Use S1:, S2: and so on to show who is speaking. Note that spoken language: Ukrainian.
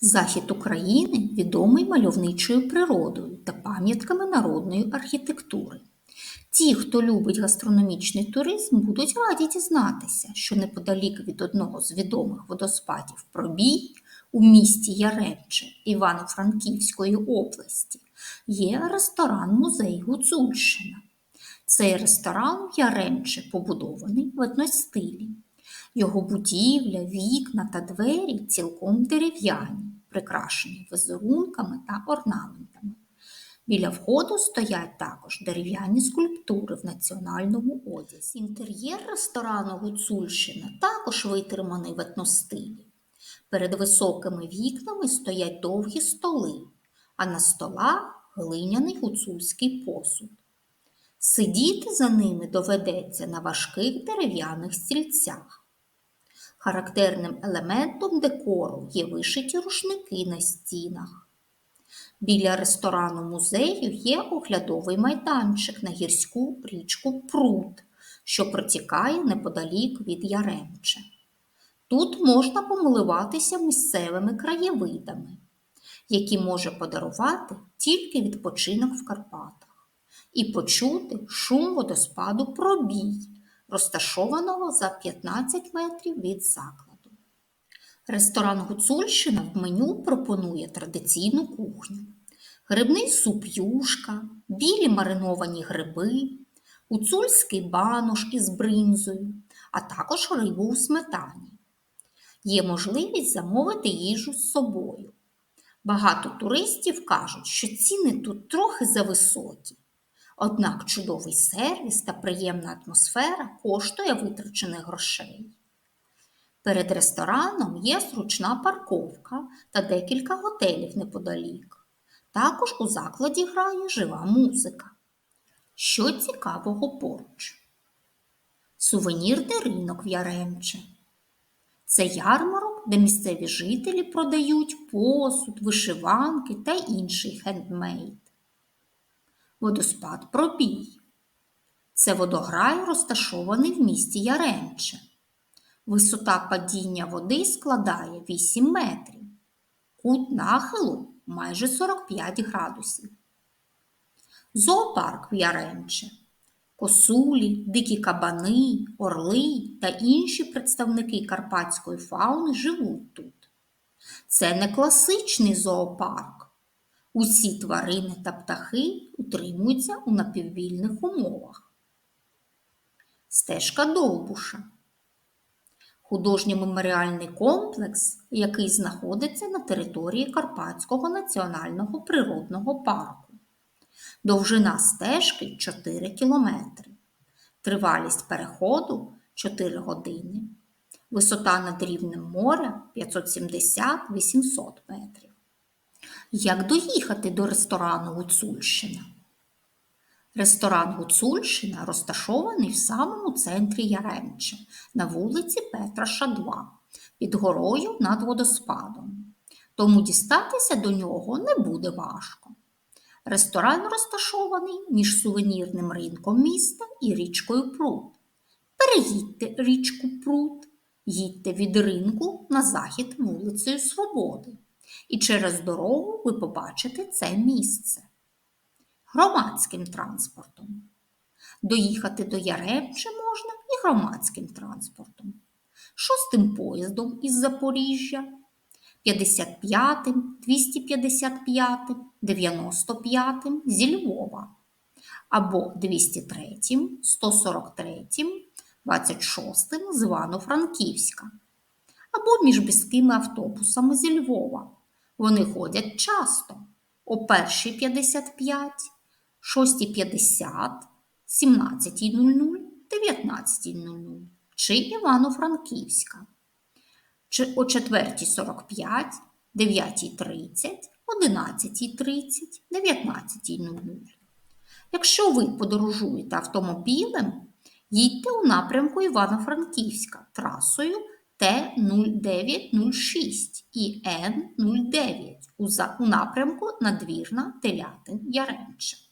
S1: Захід України відомий мальовничою природою та пам'ятками народної архітектури. Ті, хто любить гастрономічний туризм, будуть раді дізнатися, що неподалік від одного з відомих водоспадів Пробій у місті Яремче Івано-Франківської області є ресторан-музей Гуцульщина. Цей ресторан Яремче побудований в етностилі. Його будівля, вікна та двері цілком дерев'яні, прикрашені візерунками та орнаментами. Біля входу стоять також дерев'яні скульптури в національному одязі. Інтер'єр ресторану Гуцульщина також витриманий в етностилі. Перед високими вікнами стоять довгі столи, а на столах глиняний гуцульський посуд. Сидіти за ними доведеться на важких дерев'яних стільцях. Характерним елементом декору є вишиті рушники на стінах. Біля ресторану музею є оглядовий майданчик на гірську річку Прут, що протікає неподалік від Яремче. Тут можна помилуватися місцевими краєвидами, які може подарувати тільки відпочинок в Карпатах, і почути шум водоспаду пробій розташованого за 15 метрів від закладу. Ресторан Гуцульщина в меню пропонує традиційну кухню, грибний суп юшка, білі мариновані гриби, гуцульський банош із бринзою, а також рибу у сметані. Є можливість замовити їжу з собою. Багато туристів кажуть, що ціни тут трохи зависокі. Однак чудовий сервіс та приємна атмосфера коштує витрачених грошей. Перед рестораном є зручна парковка та декілька готелів неподалік. Також у закладі грає жива музика. Що цікавого поруч? Сувенірний ринок в Яремче. Це ярмарок, де місцеві жителі продають посуд, вишиванки та інший хендмейд водоспад Пробій. Це водограй, розташований в місті Яремче. Висота падіння води складає 8 метрів, кут нахилу майже 45 градусів. Зоопарк в Яремче. Косулі, дикі кабани, орли та інші представники карпатської фауни живуть тут. Це не класичний зоопарк. Усі тварини та птахи утримуються у напіввільних умовах. Стежка Довбуша. Художній меморіальний комплекс, який знаходиться на території Карпатського національного природного парку. Довжина стежки 4 кілометри. Тривалість переходу 4 години. Висота над рівнем моря 570-800 метрів. Як доїхати до ресторану Гуцульщина? Ресторан Гуцульщина розташований в самому центрі Яремче на вулиці Петра Шадва під горою над водоспадом. Тому дістатися до нього не буде важко. Ресторан розташований між сувенірним ринком міста і річкою Прут. Переїдьте річку Прут, їдьте від ринку на захід вулицею Свободи і через дорогу ви побачите це місце. Громадським транспортом. Доїхати до Яремче можна і громадським транспортом, шостим поїздом із Запоріжжя, 55, 255, 95 зі Львова або 203, 143, 26 з Івано-Франківська, або між міськими автобусами зі Львова вони ходять часто о 1.55, 6.50, 17.00, 19.00 чи Івано-Франківська. чи О 4.45, 9.30, 11.30, 19.00. Якщо ви подорожуєте автомобілем, їдьте у напрямку Івано-Франківська трасою Т0906 і Н09 у напрямку Надвірна Телятин Яремче.